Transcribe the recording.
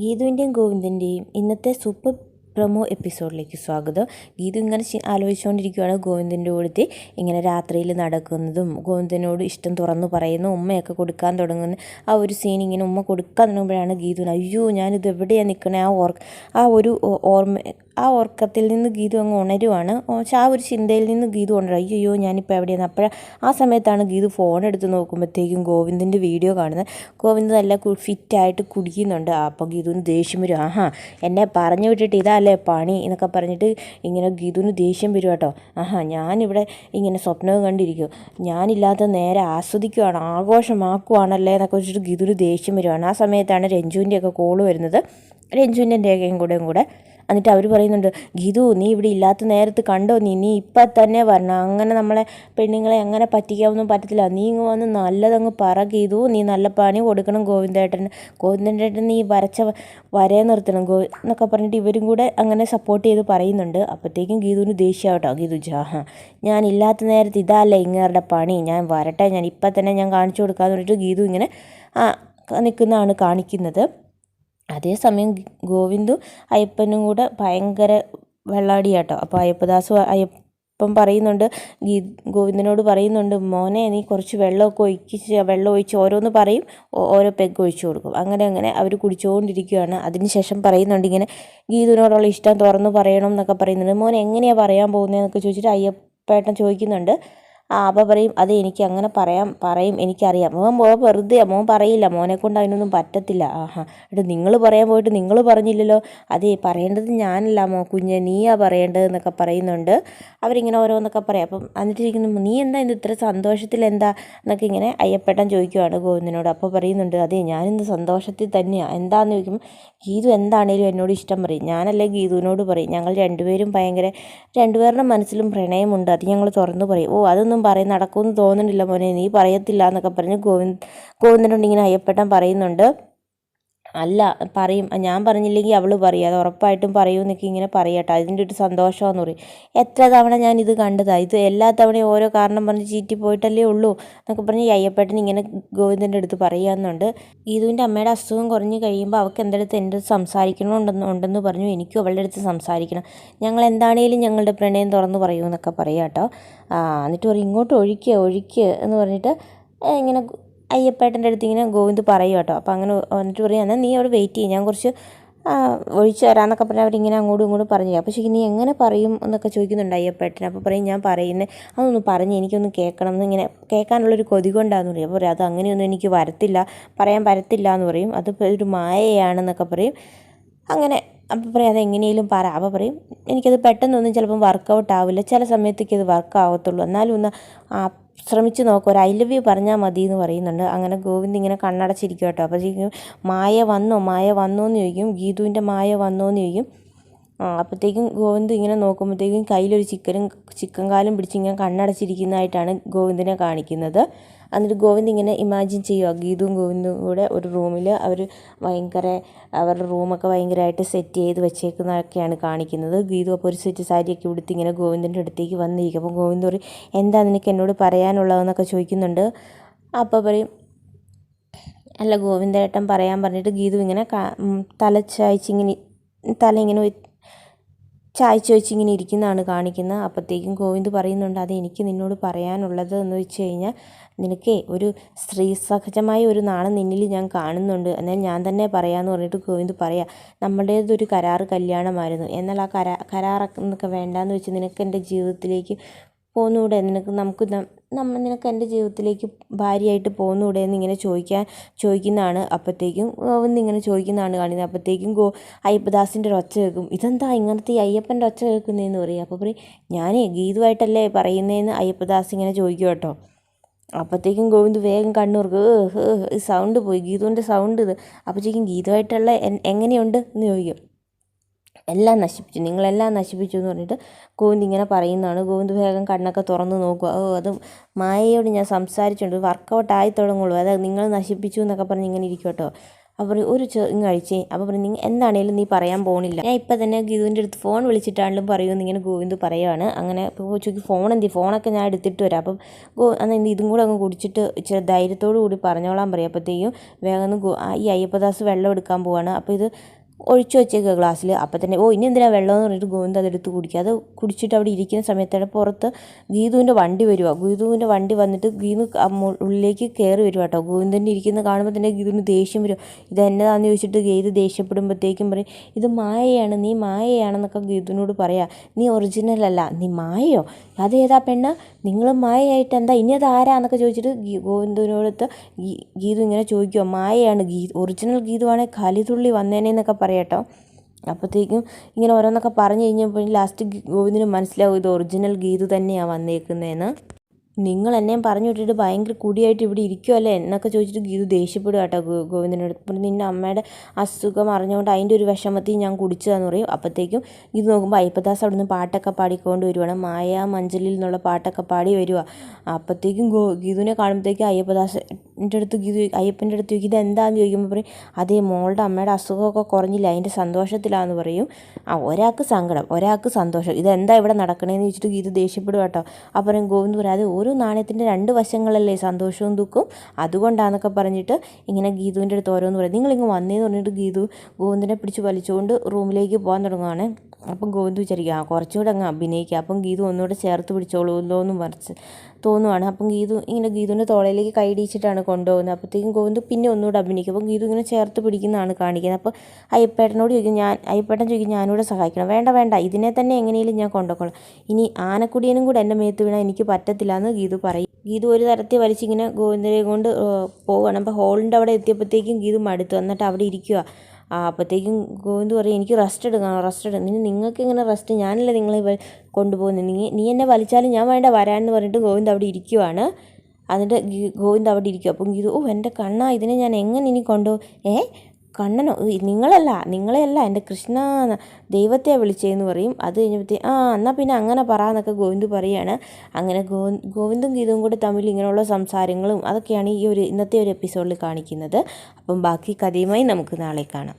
ഗീതുവിന്റെയും ഗോവിന്ദന്റെയും ഇന്നത്തെ super promo എപ്പിസോഡിലേക്ക് സ്വാഗതം. ഗീതു ഇങ്ങനെ ആലോചിച്ചുകൊണ്ടിരിക്കുകയാണ് ഗോവിന്ദന്റെ കൂടത്തി. ഇങ്ങനെ രാത്രിയിൽ നടക്കുന്നതും ഗോവിന്ദനോട് ഇഷ്ടം തുറന്നു പറയുന്നു ഉമ്മയൊക്കെ കൊടുക്കാൻ തുടങ്ങുന്ന. ആ ഒരു സീൻ ഇങ്ങനെ ഉമ്മ കൊടുക്കാൻ തുടങ്ങുമ്പോഴാണ് ഗീതുവിന് അയ്യോ ഞാനിത് എവിടെയാണ് നിൽക്കണേ ആ ഓർ ആ ഒരു ഓർമ്മ ആ ഉറക്കത്തിൽ നിന്ന് ഗീതു അങ്ങ് ഉണരുവാണ്. ആ ഒരു ചിന്തയിൽ നിന്ന് ഗീതു ഉണരും. അയ്യോ ഞാനിപ്പോൾ എവിടെയാണ് അപ്പോഴ ആ സമയത്താണ് ഗീതു ഫോൺ എടുത്ത് നോക്കുമ്പോഴത്തേക്കും ഗോവിന്ദന്റെ വീഡിയോ കാണുന്നത്. ഗോവിന്ദ് നല്ല ഫിറ്റായിട്ട് കുടിക്കുന്നുണ്ട്. അപ്പോൾ ഗീതുവിന് ദേഷ്യം വരും. ആഹാ എന്നെ പറഞ്ഞു വിട്ടിട്ട് ഇതല്ലേ പണി എന്നൊക്കെ പറഞ്ഞിട്ട് ഇങ്ങനെ ഗീതുവിന് ദേഷ്യം വരും കേട്ടോ. ആഹാ ഞാനിവിടെ ഇങ്ങനെ സ്വപ്നവും കണ്ടിരിക്കും. ഞാനില്ലാത്ത നേരെ ആസ്വദിക്കുവാണ് ആഘോഷമാക്കുവാണല്ലേ എന്നൊക്കെ വെച്ചിട്ട് ഗീതുവിന് ദേഷ്യം വരുവാണ്. ആ സമയത്താണ് രഞ്ജുവിന്റെയൊക്കെ കോൾ വരുന്നത്. രഞ്ജുവിന്റെ രേഖയും കൂടെയും കൂടെ എന്നിട്ട് അവർ പറയുന്നുണ്ട് ഗീതു നീ ഇവിടെ ഇല്ലാത്ത നേരത്ത് കണ്ടോ? നീ നീ ഇപ്പം തന്നെ വരണം. അങ്ങനെ നമ്മളെ പെണ്ണുങ്ങളെ അങ്ങനെ പറ്റിക്കാവൊന്നും പറ്റത്തില്ല. നീ ഇങ്ങ് വന്ന് നല്ലതങ്ങ് പറ ഗീതു. നീ നല്ല പണി കൊടുക്കണം ഗോവിന്ദേട്ടൻ ഗോവിന്ദേട്ടൻ നീ വരച്ച വരയെ നിർത്തണം. ഗോ എന്നൊക്കെ പറഞ്ഞിട്ട് ഇവരും കൂടെ അങ്ങനെ സപ്പോർട്ട് ചെയ്ത് പറയുന്നുണ്ട്. അപ്പോഴത്തേക്കും ഗീതുവിന് ദേഷ്യമാട്ടോ. ഗീതു ഞാൻ ഇല്ലാത്ത നേരത്ത് ഇതല്ലേ ഇങ്ങേരുടെ പണി. ഞാൻ വരട്ടെ. ഞാൻ ഇപ്പം തന്നെ ഞാൻ കാണിച്ചു കൊടുക്കാമെന്ന് പറഞ്ഞിട്ട് ഗീതു ഇങ്ങനെ നിൽക്കുന്നതാണ് കാണിക്കുന്നത്. അതേസമയം ഗോവിന്ദു അയ്യപ്പനും കൂടെ ഭയങ്കര വെള്ളാടിയാട്ടോ. അപ്പോൾ അയ്യപ്പദാസ് അയ്യപ്പൻ പറയുന്നുണ്ട് ഗീ ഗോവിന്ദനോട് പറയുന്നുണ്ട് മോനെ നീ കുറച്ച് വെള്ളമൊക്കെ ഒഴിച്ച് വെള്ളം ഒഴിച്ച് ഓരോന്ന് പറയും ഓരോ പെഗ് ഒഴിച്ചു കൊടുക്കും. അങ്ങനെ അങ്ങനെ അവർ കുടിച്ചുകൊണ്ടിരിക്കുകയാണ് അതിനുശേഷം പറയുന്നുണ്ട് ഇങ്ങനെ ഗീതുവിനോടുള്ള ഇഷ്ടം തുറന്നു പറയണം എന്നൊക്കെ പറയുന്നുണ്ട്. മോൻ എങ്ങനെയാണ് പറയാൻ പോകുന്നതെന്നൊക്കെ ചോദിച്ചിട്ട് അയ്യപ്പേട്ടൻ ചോദിക്കുന്നുണ്ട്. ആ അപ്പം പറയും അത് എനിക്ക് അങ്ങനെ പറയാം പറയും എനിക്കറിയാം. മോൻ മോൻ വെറുതെ മോൻ പറയില്ല മോനെ കൊണ്ട് അതിനൊന്നും പറ്റത്തില്ല. ആഹാ എന്നിട്ട് നിങ്ങൾ പറയാൻ പോയിട്ട് നിങ്ങൾ പറഞ്ഞില്ലല്ലോ. അതേ പറയേണ്ടത് ഞാനല്ല മോ കുഞ്ഞ് നീയാ പറയേണ്ടത് എന്നൊക്കെ പറയുന്നുണ്ട്. അവരിങ്ങനെ ഓരോന്നൊക്കെ പറയാം. അപ്പം എന്നിട്ട് നീ എന്താ ഇന്ന് ഇത്ര സന്തോഷത്തിൽ എന്താ? എന്നൊക്കെ ഇങ്ങനെ അയ്യപ്പേട്ടൻ ചോദിക്കുവാണ് ഗോവിന്ദനോട്. അപ്പോൾ പറയുന്നുണ്ട് അതെ ഞാനിന്ന് സന്തോഷത്തിൽ തന്നെയാണ് എന്താണെന്ന് ചോദിക്കുമ്പോൾ ഗീതു എന്താണേലും എന്നോട് ഇഷ്ടം പറയും. ഞാനല്ലേ ഗീതുവിനോട് പറയും. ഞങ്ങൾ രണ്ടുപേരും ഭയങ്കര രണ്ടുപേരുടെ മനസ്സിലും പ്രണയമുണ്ട്. അത് ഞങ്ങൾ തുറന്നു പറയും. ഓ അതൊന്നും പറയും നടക്കുമെന്ന് തോന്നുന്നില്ല മോനെ. നീ പറയത്തില്ല എന്നൊക്കെ പറഞ്ഞ് ഗോവിന്ദ് ഗോവിന്ദനോട് ഇങ്ങനെ അയ്യപ്പേട്ടൻ പറയുന്നുണ്ട്. അല്ല പറയും. ഞാൻ പറഞ്ഞില്ലെങ്കിൽ അവൾ പറയും. അത് ഉറപ്പായിട്ടും പറയും എന്നൊക്കെ ഇങ്ങനെ പറയട്ടോ അതിന്റെ ഒരു സന്തോഷമാണെന്ന് പറയും. എത്ര തവണ ഞാൻ ഇത് കണ്ടതാണ് ഇത് എല്ലാ തവണയും ഓരോ കാരണം പറഞ്ഞ് ചീറ്റി പോയിട്ടല്ലേ ഉള്ളൂ എന്നൊക്കെ പറഞ്ഞ് അയ്യപ്പേട്ടൻ ഇങ്ങനെ ഗോവിന്ദന്റെ അടുത്ത് പറയാമെന്നുണ്ട് ഗീതുവിന്റെ അമ്മയുടെ അസുഖം കുറഞ്ഞ് കഴിയുമ്പോൾ അവൾക്ക് എന്റെ അടുത്ത് എന്റെ അടുത്ത് സംസാരിക്കണമെന്നുണ്ടെന്ന് ഉണ്ടെന്ന് പറഞ്ഞു. എനിക്കും അവളുടെ അടുത്ത് സംസാരിക്കണം. ഞങ്ങൾ എന്താണേലും ഞങ്ങളുടെ പ്രണയം തുറന്ന് പറയൂ എന്നൊക്കെ പറയാം കേട്ടോ. എന്നിട്ട് പറയും ഇങ്ങോട്ട് ഒഴിക്കുക ഒഴിക്കുക എന്ന് പറഞ്ഞിട്ട് ഇങ്ങനെ അയ്യപ്പേട്ടന്റെ അടുത്ത് ഇങ്ങനെ ഗോവിന്ദ് പറയും കേട്ടോ. അപ്പോൾ അങ്ങനെ വന്നിട്ട് പറയും എന്നാൽ നീ അവിടെ വെയിറ്റ് ചെയ്യും. ഞാൻ കുറച്ച് ഒഴിച്ചു തരാമെന്നൊക്കെ പറഞ്ഞാൽ അവരിങ്ങനെ അങ്ങോട്ടും ഇങ്ങോട്ടും പറഞ്ഞു അപ്പോൾ ശരി നീ എങ്ങനെ പറയും എന്നൊക്കെ ചോദിക്കുന്നുണ്ട് അയ്യപ്പേട്ടൻ അപ്പോൾ പറയും ഞാൻ പറയുന്നത് അതൊന്ന് പറഞ്ഞ് എനിക്കൊന്ന് കേൾക്കണം. എന്നിങ്ങനെ കേൾക്കാനുള്ളൊരു കൊതി കൊണ്ടാന്ന് പറയും. അപ്പോൾ അത് അങ്ങനെയൊന്നും എനിക്ക് വരത്തില്ല പറയാൻ പറ്റത്തില്ല എന്ന് പറയും. അത് ഒരു മായയാണെന്നൊക്കെ പറയും. അങ്ങനെ അപ്പോൾ പറയും അത് എങ്ങനെയും പറ. അപ്പോൾ പറയും എനിക്കത് പെട്ടെന്നൊന്നും ചിലപ്പം വർക്കൗട്ട് ആവില്ല. ചില സമയത്തേക്ക് അത് വർക്ക് ആവത്തുള്ളൂ. എന്നാലും ഒന്ന് ശ്രമിച്ച് നോക്കുക ഒരു ഐ ലവ് യു പറഞ്ഞാൽ മതി എന്ന് പറയുന്നുണ്ട്. അങ്ങനെ ഗോവിന്ദ് ഇങ്ങനെ കണ്ണടച്ചിരിക്കും കേട്ടോ അപ്പോൾ മായ വന്നോ? മായ വന്നോ എന്ന് ചോദിക്കും. ഗീതുവിന്റെ മായ വന്നോ എന്ന് ചോദിക്കും. അപ്പോഴത്തേക്കും ഗോവിന്ദ് ഇങ്ങനെ നോക്കുമ്പോഴത്തേക്കും കയ്യിലൊരു ചിക്കനും ചിക്കൻ കാലും പിടിച്ച് ഇങ്ങനെ കണ്ണടച്ചിരിക്കുന്നതായിട്ടാണ് ഗോവിന്ദിനെ കാണിക്കുന്നത്. എന്നിട്ട് ഗോവിന്ദ് ഇങ്ങനെ ഇമാജിൻ ചെയ്യുക ഗീതുവും ഗോവിന്ദും കൂടെ ഒരു റൂമിൽ അവർ ഭയങ്കര അവരുടെ റൂമൊക്കെ ഭയങ്കരമായിട്ട് സെറ്റ് ചെയ്ത് വെച്ചേക്കുന്നതൊക്കെയാണ് കാണിക്കുന്നത്. ഗീതു അപ്പോൾ ഒരു സെറ്റ് സാരിയൊക്കെ ഉടുത്ത് ഇങ്ങനെ ഗോവിന്ദന്റെ അടുത്തേക്ക് വന്നിരിക്കും. അപ്പോൾ ഗോവിന്ദ് പറയും എന്താ നിനക്ക് എന്നോട് പറയാനുള്ളതെന്നൊക്കെ ചോദിക്കുന്നുണ്ട്. അപ്പോൾ പറയും അല്ല ഗോവിന്ദേട്ടൻ പറയാൻ പറഞ്ഞിട്ട് ഗീതു ഇങ്ങനെ ഉം, തല ഇങ്ങനെ ചായച്ച് വെച്ചിങ്ങനെ ഇരിക്കുന്നതാണ് കാണിക്കുന്നത്. അപ്പോഴത്തേക്കും ഗോവിന്ദ് പറയുന്നുണ്ട് അത് എനിക്ക് നിന്നോട് പറയാനുള്ളത് എന്ന് വെച്ച് കഴിഞ്ഞാൽ നിനക്കേ ഒരു സ്ത്രീ സഹജമായ ഒരു നാണം നിന്നിൽ ഞാൻ കാണുന്നുണ്ട്. എന്നാൽ ഞാൻ തന്നെ പറയാമെന്ന് പറഞ്ഞിട്ട് ഗോവിന്ദ് പറയാം നമ്മുടേതൊരു കരാറ് കല്യാണമായിരുന്നു. എന്നാൽ ആ കരാ കരാറൊക്കെ വേണ്ടാന്ന് വെച്ച് നിനക്ക് എന്റെ ജീവിതത്തിലേക്ക് പോന്നൂടെ? നിനക്ക് നമുക്ക് ന- നമ്മ നിനക്ക് എന്റെ ജീവിതത്തിലേക്ക് ഭാര്യയായിട്ട് പോകുന്നൂടെ എന്ന് ഇങ്ങനെ ചോദിക്കാൻ ചോദിക്കുന്നതാണ് അപ്പോഴത്തേക്കും ഇങ്ങനെ ചോദിക്കുന്നതാണ് കാണുന്നത് അപ്പോഴത്തേക്കും ഗോ അയ്യപ്പദാസിന്റെ ഒരു ഒച്ച കേൾക്കും. ഇതെന്താ ഇങ്ങനത്തെ ഈ അയ്യപ്പന്റെ ഒച്ച കേൾക്കുന്നതെന്ന് പറയും. അപ്പോൾ പറയും ഞാനേ ഗീതുവായിട്ടല്ലേ പറയുന്നതെന്ന് അയ്യപ്പദാസ് ഇങ്ങനെ ചോദിക്കും കേട്ടോ. അപ്പോഴത്തേക്കും ഗോവിന്ദ് വേഗം കണ്ണൂർക്ക് സൗണ്ട് പോയി ഗീതുവിന്റെ സൗണ്ട് ഇത്. അപ്പോഴത്തേക്കും ഗീതുവായിട്ടുള്ള എങ്ങനെയുണ്ട് എന്ന് ചോദിക്കും. എല്ലാം നശിപ്പിച്ചു. നിങ്ങളെല്ലാം നശിപ്പിച്ചു എന്ന് പറഞ്ഞിട്ട് ഗോവിന്ദ് ഇങ്ങനെ പറയുന്നതാണ്. ഗോവിന്ദ് വേഗം കണ്ണൊക്കെ തുറന്ന് നോക്കുക. ഓ അത് മായയോട് ഞാൻ സംസാരിച്ചിട്ടുണ്ട്. വർക്കൗട്ട് ആയി തുടങ്ങുള്ളൂ. അതായത് നിങ്ങൾ നശിപ്പിച്ചു എന്നൊക്കെ പറഞ്ഞ് ഇങ്ങനെ ഇരിക്കും കേട്ടോ. അപ്പോൾ ഒരു ചെറുങ്ങ് കഴിച്ചേ. അപ്പോൾ പറഞ്ഞു നിങ്ങൾ എന്താണേലും നീ പറയാൻ പോണില്ല. ഞാൻ ഇപ്പം തന്നെ ഗിതുവിന്റെ അടുത്ത് ഫോൺ വിളിച്ചിട്ടാണെങ്കിലും പറയുമെന്ന് ഇങ്ങനെ ഗോവിന്ദ് പറയുവാണ്. അങ്ങനെ ചോദിക്കും ഫോൺ എന്തി? ഫോണൊക്കെ ഞാൻ എടുത്തിട്ട് വരാം. അപ്പം ഗോ എന്നാൽ ഇതും കൂടെ അങ്ങ് കുടിച്ചിട്ട് ഇച്ചിരി ധൈര്യത്തോടു കൂടി പറഞ്ഞോളാൻ പറയും. അപ്പോഴത്തേക്കും വേഗം ഈ അയ്യപ്പദാസ് വെള്ളം എടുക്കാൻ പോവാണ്. അപ്പോൾ ഇത് ഒഴിച്ചു വെച്ചേക്കുക ഗ്ലാസ്സിൽ അപ്പം തന്നെ ഓ ഇനി എന്തിനാണ് വെള്ളം എന്ന് പറഞ്ഞിട്ട് ഗോവിന്ദ് അതെടുത്ത് കുടിക്കുക? അത് കുടിച്ചിട്ട് അവിടെ ഇരിക്കുന്ന സമയത്താണ് പുറത്ത് ഗീതുവിന്റെ വണ്ടി വരുക ഗീതുവിന്റെ വണ്ടി വന്നിട്ട് ഗീതു ഉള്ളിലേക്ക് കയറി വരുക കേട്ടോ ഗോവിന്ദന്റെ ഇരിക്കുന്ന കാണുമ്പോൾ തന്നെ ഗീതുവിന് ദേഷ്യം വരും. ഇത് എന്നതാന്ന് ചോദിച്ചിട്ട് ഗീതു ദേഷ്യപ്പെടുമ്പോഴത്തേക്കും പറയും ഇത് മായയാണ് നീ മായയാണെന്നൊക്കെ ഗീതുവിനോട് പറയാം. നീ ഒറിജിനൽ അല്ല. നീ മായയോ? അതേതാ പെണ്ണ്? നിങ്ങൾ മായയായിട്ട് എന്താ? ഇനി അത് ആരാന്നൊക്കെ ചോദിച്ചിട്ട് ഗോവിന്ദനോടത്ത് ഗീതു ഇങ്ങനെ ചോദിക്കുമോ മായയാണ് ഗീ ഒറിജിനൽ ഗീതുവാണെങ്കിൽ കലിതുള്ളി വന്നേനേന്നൊക്കെ പറയാട്ടോ. അപ്പോഴത്തേക്കും ഇങ്ങനെ ഓരോന്നൊക്കെ പറഞ്ഞു കഴിഞ്ഞപ്പോൾ ലാസ്റ്റ് ഗോവിന്ദിന് മനസ്സിലാവും ഇത് ഒറിജിനൽ ഗീതു തന്നെയാണ് വന്നേക്കുന്നതെന്ന്. നിങ്ങൾ എന്നെയും പറഞ്ഞു വിട്ടിട്ട് ഭയങ്കര കുടിയായിട്ട് ഇവിടെ ഇരിക്കുമല്ലേ എന്നൊക്കെ ചോദിച്ചിട്ട് ഗീതു ദേഷ്യപ്പെടുക കേട്ടോ ഗോവിന്ദനോട് പിന്നെ നിന്റെ അമ്മയുടെ അസുഖം അറിഞ്ഞുകൊണ്ട് അതിന്റെ ഒരു വിഷമത്തിൽ ഞാൻ കുടിച്ചതെന്ന് പറയും. അപ്പോഴത്തേക്കും ഇത് നോക്കുമ്പോൾ അയ്യപ്പദാസ് അവിടെ നിന്ന് പാട്ടൊക്കെ പാടിക്കൊണ്ട് വരുവാണ്. മായ മഞ്ചലിൽ നിന്നുള്ള പാട്ടൊക്കെ പാടി വരിക അപ്പോഴത്തേക്കും ഗോ ഗീതുവിനെ കാണുമ്പോഴത്തേക്കും അയ്യപ്പദാസിന്റെ അടുത്ത് ഗീതു അയ്യപ്പന്റെ അടുത്ത് ചോദിക്കും ഇത് എന്താണെന്ന് ചോദിക്കുമ്പോൾ പറയും അതേ മോളുടെ അമ്മയുടെ അസുഖമൊക്കെ കുറഞ്ഞില്ല? അതിന്റെ സന്തോഷത്തിലാണെന്ന് പറയും. ആ ഒരാൾക്ക് സങ്കടം ഒരാൾക്ക് സന്തോഷം. ഇതെന്താ ഇവിടെ നടക്കണേന്ന്? ചോദിച്ചിട്ട് ഗീതു ദേഷ്യപ്പെടുക കേട്ടോ. അപ്പം ഗോവിന്ദ് പറയും അത് ഓരോ നാണയത്തിന്റെ രണ്ട് വശങ്ങളല്ലേ സന്തോഷവും ദുഃഖവും? അതുകൊണ്ടാണെന്നൊക്കെ പറഞ്ഞിട്ട് ഇങ്ങനെ ഗീതുവിന്റെ അടുത്ത് ഓരോന്ന് പറയും. നിങ്ങളിങ്ങ് വന്നേന്ന് പറഞ്ഞിട്ട് ഗീതു ഗോവിന്ദിനെ പിടിച്ച് വലിച്ചുകൊണ്ട് റൂമിലേക്ക് പോകാൻ തുടങ്ങുവാണ്. അപ്പം ഗോവിന്ദ് വിചാരിക്കുക ആ കുറച്ചുകൂടെ അങ്ങ് അഭിനയിക്കുക അപ്പം ഗീതു ഒന്നുകൂടെ ചേർത്ത് പിടിച്ചോളൂല്ലോ എന്ന് മറിച്ച് തോന്നുവാണ്. അപ്പം ഗീതു ഇങ്ങനെ ഗീതുവിന്റെ തോളയിലേക്ക് കൈടിയിച്ചിട്ടാണ് കൊണ്ടുപോകുന്നത്. അപ്പോഴത്തേക്കും ഗോവിന്ദ് പിന്നെ ഒന്നുകൂടെ അഭിനയിക്കും. അപ്പം ഗീതു ഇങ്ങനെ ചേർത്ത് പിടിക്കുന്നതാണ് കാണിക്കുന്നത്. അപ്പോൾ അയ്യപ്പേട്ടനോട് ചോദിക്കും ഞാൻ അയ്യപ്പേട്ടൻ ചോദിക്കും ഞാനിവിടെ സഹായിക്കണം. വേണ്ട വേണ്ട. ഇതിനെ തന്നെ എങ്ങനെയും ഞാൻ കൊണ്ടുപോകണം ഇനി ആനക്കുടിയനും കൂടെ എന്റെ മേത്ത് വീണാൽ എനിക്ക് പറ്റത്തില്ല എന്ന് ഗീതു പറയും. ഗീതു ഒരു തരത്തിൽ വലിച്ചിങ്ങനെ ഗോവിന്ദനെ കൊണ്ട് പോവുകയാണ് അപ്പോൾ ഹോളിന്റെ അവിടെ എത്തിയപ്പോഴത്തേക്കും ഗീതു മടുത്തു. എന്നിട്ട് അവിടെ ഇരിക്കുക അപ്പോഴത്തേക്കും ഗോവിന്ദ് പറയും എനിക്ക് റെസ്റ്റ് എടുക്കണം റെസ്റ്റ് എടുക്കണം ഇനി നിങ്ങൾക്ക് ഇങ്ങനെ റെസ്റ്റ് ഞാനല്ലേ നിങ്ങളെ കൊണ്ടുപോകുന്നത് നീ നീ എന്നെ വലിച്ചാലും ഞാൻ വേണ്ട വരാമെന്ന് പറഞ്ഞിട്ട് ഗോവിന്ദ് അവിടെ ഇരിക്കുവാണ്. എന്നിട്ട് ഗോവിന്ദ് അവിടെ ഇരിക്കും. അപ്പം ഗീതു ഓ എന്റെ കണ്ണാ ഇതിനെ ഞാൻ എങ്ങനെ ഇനി കൊണ്ടുപോകും ഏ കണ്ണനോ നിങ്ങളല്ല നിങ്ങളെയല്ല എന്റെ കൃഷ്ണ ദൈവത്തെ വിളിച്ചതെന്ന് പറയും. അത് കഴിഞ്ഞപ്പോഴത്തേ ആ എന്നാൽ പിന്നെ അങ്ങനെ പറയാന്നൊക്കെ ഗോവിന്ദ് പറയാണ്. അങ്ങനെ ഗോ ഗോവിന്ദും ഗീതവും കൂടെ തമ്മിൽ ഇങ്ങനെയുള്ള സംസാരങ്ങളും അതൊക്കെയാണ് ഈ ഒരു ഇന്നത്തെ ഒരു എപ്പിസോഡിൽ കാണിക്കുന്നത്. അപ്പം ബാക്കി കഥയുമായി നമുക്ക് നാളെ കാണാം.